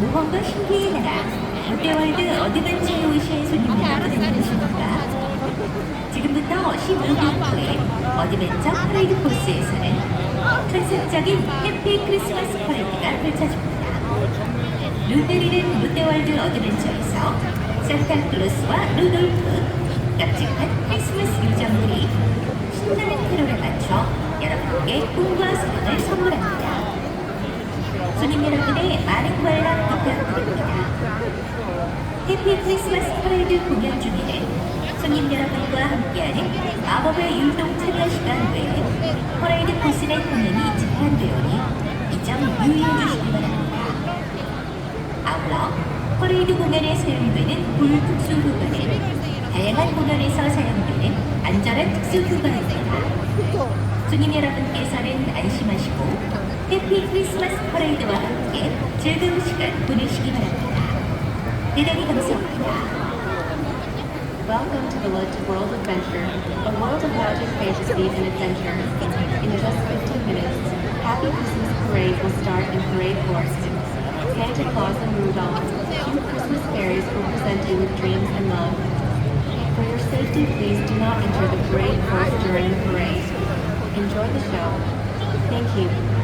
신비의 나라 롯데월드 어드벤처에 오신 손님 여러분 안녕하십니까? 지금부터 15분 후에 어드벤처 퍼레이드 코스에서는 컨셉적인 해피 크리스마스 퍼레이드가 펼쳐집니다. 룬데리는 롯데월드 어드벤처에서 산타클로스와 루돌프, 깜찍한 크리스마스 요정들이 신나는 캐롤에 맞춰 여러분께 꿈과 소원을 선물합니다. 손님 여러분의 많은 관람 부탁드립니다. 해피 크리스마스 퍼레이드 공연 중에는 손님 여러분과 함께하는 마법의 율동 참여 시간 외에 퍼레이드 코스 내 공연이 제한되오니 이 점 유의해 주시기 바랍니다. 아울러 퍼레이드 공연에 사용되는 불 특수 휴가는 다양한 공연에서 사용되는 안전한 특수 휴가입니다. 손님 여러분께서는 안심하시고 해피 크리스마스 퍼레이드와 함께 즐거운 시간 보내시기 바랍니다. 대단히 감사합니다. Welcome to the Look to World Adventure, a world of magic, fantasy, and adventure. In just 15 minutes, Happy Christmas Parade will start in Parade 4. Santa Claus and Rudolph, two Christmas fairies will present you with dreams and love. For your safety, please do not enter the parade course during the parade. Enjoy the show. Thank you.